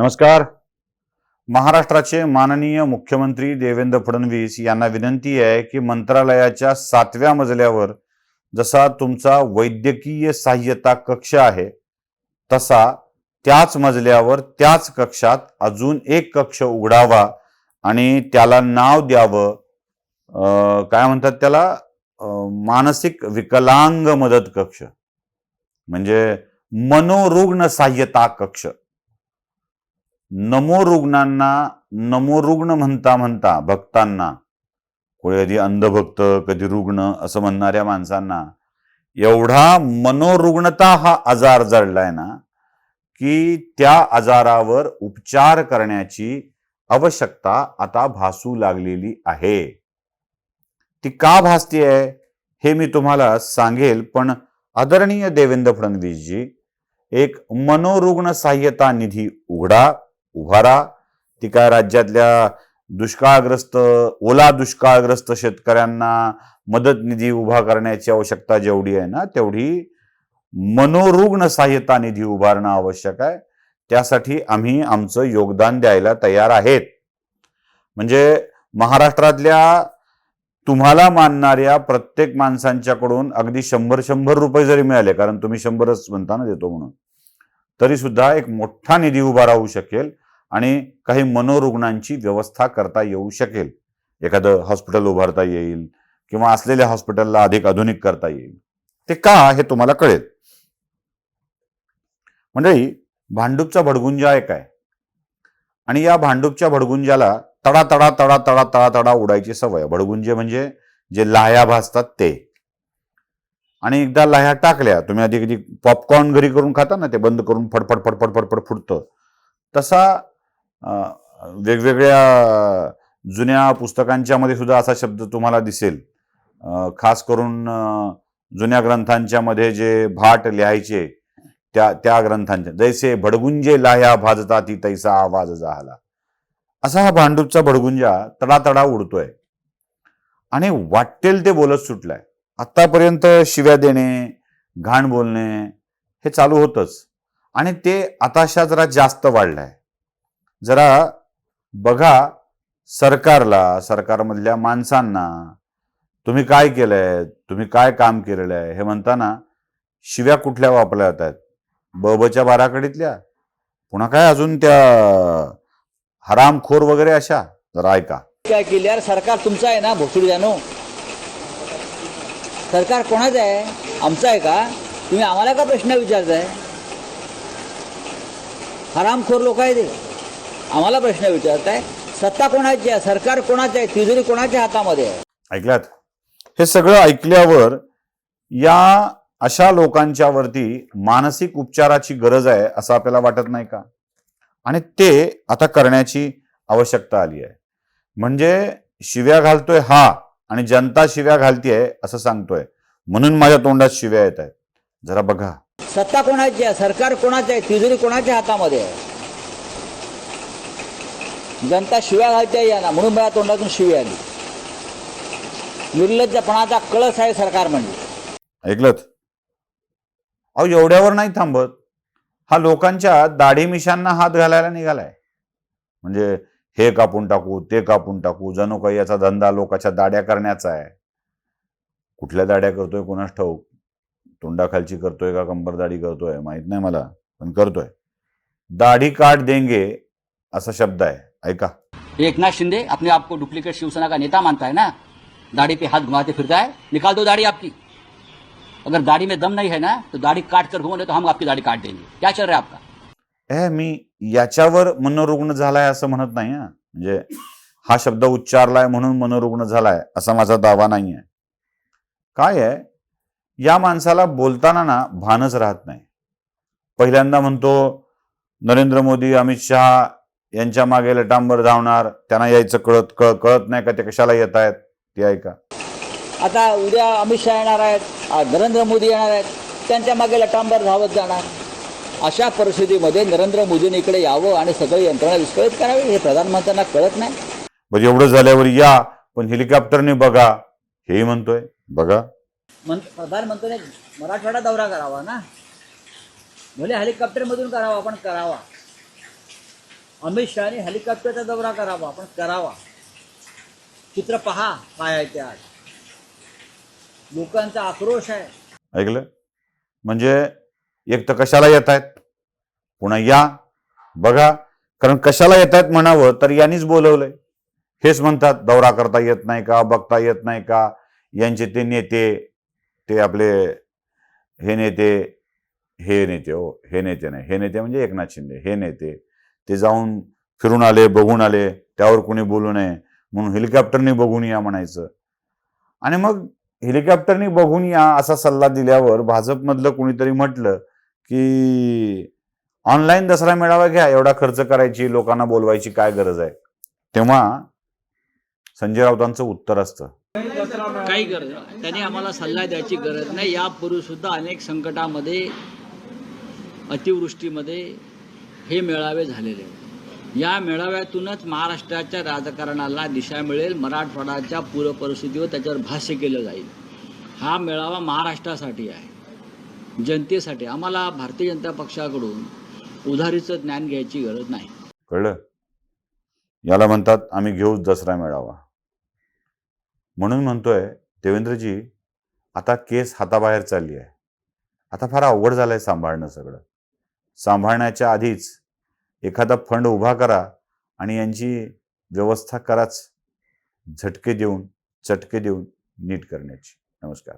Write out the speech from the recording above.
नमस्कार. महाराष्ट्राचे माननीय मुख्यमंत्री देवेंद्र फडणवीस यांना विनंती आहे की मंत्रालयाच्या सातव्या मजल्यावर जसा तुमचा वैद्यकीय सहाय्यता कक्ष आहे तसा त्याच मजल्यावर त्याच कक्षात अजून एक कक्ष उघडावा आणि त्याला नाव द्यावं. अं, काय म्हणतात त्याला? अं, मानसिक विकलांग मदत कक्ष. म्हणजे मनोरुग्ण सहाय्यता कक्ष. नमो रुग्णांना नमो रुग्ण म्हणता म्हणता भक्तांना कोणी कधी अंधभक्त कधी रुग्ण असं म्हणणाऱ्या माणसांना एवढा मनोरुग्णता हा आजार जडलाय ना की त्या आजारावर उपचार करण्याची आवश्यकता आता भासू लागलेली आहे. ती का भासतीये हे मी तुम्हाला सांगेल पण आदरणीय देवेंद्र फडणवीसजी एक मनोरुग्ण सहाय्यता निधी उघडा उभारा ती काय राज्यातल्या दुष्काळग्रस्त ओला दुष्काळग्रस्त शेतकऱ्यांना मदत निधी उभा करण्याची आवश्यकता जेवढी आहे ना तेवढी मनोरुग्ण सहाय्यता निधी उभारणं आवश्यक आहे. त्यासाठी आम्ही आमचं योगदान द्यायला तयार आहेत. म्हणजे महाराष्ट्रातल्या तुम्हाला मानणाऱ्या प्रत्येक माणसांच्याकडून अगदी शंभर शंभर रुपये जरी मिळाले कारण तुम्ही शंभरच म्हणता ना देतो म्हणून तरी सुद्धा एक मोठा निधी उभा राहू शकेल. आणि काही मनोरुग्णांची व्यवस्था करता येऊ शकेल. एखादं हॉस्पिटल उभारता येईल किंवा असलेल्या हॉस्पिटलला अधिक आधुनिक करता येईल. ते का हे तुम्हाला कळेल. मंडळी भांडूपचा भडगुंजा एक आहे. आणि या भांडूपच्या भडगुंजाला तडा तडा तडा तडा तडा तडा उडायची सवय. भडगुंजे म्हणजे जे लाह्या भासतात ते. आणि एकदा लाह्या टाकल्या तुम्ही आधी कधी पॉपकॉर्न घरी करून खाता ना ते बंद करून फडफड फडफड फडफड फुटतं. तसा वेगवेगळ्या जुन्या पुस्तकांच्या मध्ये सुद्धा असा शब्द तुम्हाला दिसेल. खास करून जुन्या ग्रंथांच्या मध्ये जे भाट लिहायचे त्या त्या ग्रंथांच्या. जैसे भडगुंजे लाह्या भाजता ती तैसा आवाज झाला. असा हा भांडूपचा भडगुंजा तडातडा उडतोय. आणि वाटेल ते बोलत सुटलाय. आतापर्यंत शिव्या देणे घाण बोलणे हे चालू होतच. आणि ते आताशा जरा जास्त वाढलाय. जरा बघा सरकारला सरकारमधल्या माणसांना. तुम्ही काय केलंय? तुम्ही काय काम केलेलं आहे हे म्हणताना शिव्या कुठल्या वापरल्या जात आहेत बबच्या बाराकडीतल्या पुन्हा काय अजून त्या हरामखोर वगैरे अशा? जरा ऐका. काय केल्यावर सरकार तुमचं आहे ना भोसडी जाणू. सरकार कोणाचं आहे? आमचं आहे का? तुम्ही आम्हाला का प्रश्न विचारताय? हरामखोर लोक आहे ते आम्हाला प्रश्न विचारताय सत्ता कोणाची आहे सरकार कोणाचं आहे तिजोरी कोणाच्या हातामध्ये आहे? ऐकल्यात? हे सगळं ऐकल्यावर या अशा लोकांच्या वरती मानसिक उपचाराची गरज आहे असं आपल्याला वाटत नाही का? आणि ते आता करण्याची आवश्यकता आली आहे. म्हणजे शिव्या घालतोय हा आणि जनता शिव्या घालतीये असं सांगतोय. म्हणून माझ्या तोंडात शिव्या येत आहेत. जरा बघा. सत्ता कोणाची आहे सरकार कोणाचं आहे तिजोरी कोणाच्या हातामध्ये आहे? जनता शिव्या घालते या ना. म्हणून मला तोंडातून शिवी आली. निर्लज्जपणाचा कळस आहे सरकार म्हणजे. ऐकलत? अहो एवढ्यावर नाही थांबत. हा लोकांच्या दाढी मिशांना हात घालायला निघालाय. म्हणजे हे कापून टाकू ते कापून टाकू जणू काही याचा धंदा लोकांच्या दाड्या करण्याचा आहे. कुठल्या दाड्या करतोय कोणास ठाऊक? तोंडाखालची करतोय का कंबर दाढी करतोय? माहीत नाही मला पण करतोय. दाढी काट देंगे असा शब्द आहे. ऐका. एकनाथ शिंदे अपने आप को डुप्लीकेट शिवसेना का नेता मानता है ना? दाढ़ी पे हाथ घुमाते फिरता है निकाल दो दाढ़ी आपकी। अगर दाढ़ी में दम नहीं है ना तो दाढ़ी काट कर घूमो तो हम आपकी दाढ़ी काट देंगे। क्या चल रहा है आपका? ए मी याच्यावर मनोरुग्ण झालाय असं म्हणत नाही हा. म्हणजे हा शब्द उच्चारलाय म्हणून मनोरुग्ण झालाय असा माझा दावा नाही आहे काय आहे? या माणसाला बोलताना ना भानच राहत नाही. पहिल्यांदा म्हणतो नरेंद्र मोदी अमित शहा यांच्या मागे लटांबर धावणार त्यांना यायचं कळत कळ कळत नाही का ते कशाला येत आहेत? ते ऐका. आता उद्या अमित शहा येणार आहेत नरेंद्र मोदी येणार आहेत त्यांच्या मागे लटांबर धावत जाणार. अशा परिस्थितीमध्ये नरेंद्र मोदींनी इकडे यावं आणि सगळी यंत्रणा विस्कळीत करावी हे प्रधानमंत्र्यांना कळत नाही. म्हणजे एवढं झाल्यावर या पण हेलिकॉप्टरने बघा हेही म्हणतोय बघा. प्रधानमंत्र्यांनी मराठवाडा दौरा करावा ना? भले हेलिकॉप्टरमधून करावा पण करावा. अमित शहाने हेलिकॉप्टरचा दौरा करावा पण करावा. चित्र पहा काय आहे ते आज. लोकांचा आक्रोश आहे. ऐकलं? म्हणजे एक तर कशाला येत आहेत? पुन्हा या. बघा कारण कशाला येत आहेत म्हणावं तर यांनीच बोलवलंय. हेच म्हणतात दौरा करता येत नाही का बघता येत नाही का? यांचे ते नेते ते आपले हे नेते हे नेते हो हे नेते नाही. हे नेते म्हणजे एकनाथ शिंदे हे नेते ते जाऊन फिरून आले बघून आले त्यावर कोणी बोलू नये म्हणून हेलिकॉप्टरने बघून या म्हणायचं. आणि मग हेलिकॉप्टरने बघून या असा सल्ला दिल्यावर भाजपमधलं कोणीतरी म्हटलं की ऑनलाईन दसरा मेळावा घ्या एवढा खर्च करायची लोकांना बोलवायची काय गरज आहे? तेव्हा संजय राऊतांचं उत्तर असतं. काही गरज त्यांनी आम्हाला सल्ला द्यायची गरज नाही. यापूर्वी सुद्धा अनेक संकटामध्ये अतिवृष्टीमध्ये हे मेळावे झालेले आहेत. या मेळाव्यातूनच महाराष्ट्राच्या राजकारणाला दिशा मिळेल मराठवाड्याच्या पूर परिस्थितीवर त्याच्यावर भाष्य केलं जाईल. हा मेळावा महाराष्ट्रासाठी आहे. जनतेसाठी. आम्हाला भारतीय जनता पक्षाकडून उधारीचं ज्ञान घ्यायची गरज नाही. कळलं? याला म्हणतात आम्ही घेऊच दसरा मेळावा. म्हणून म्हणतोय देवेंद्रजी आता केस हाताबाहेर चालली आहे. आता फार अवघड झालंय सांभाळणं सगळं. सांभाळण्याच्या आधीच एखादा फंड उभा करा आणि यांची व्यवस्था कराच झटके देऊन चटके देऊन नीट करण्याची. नमस्कार.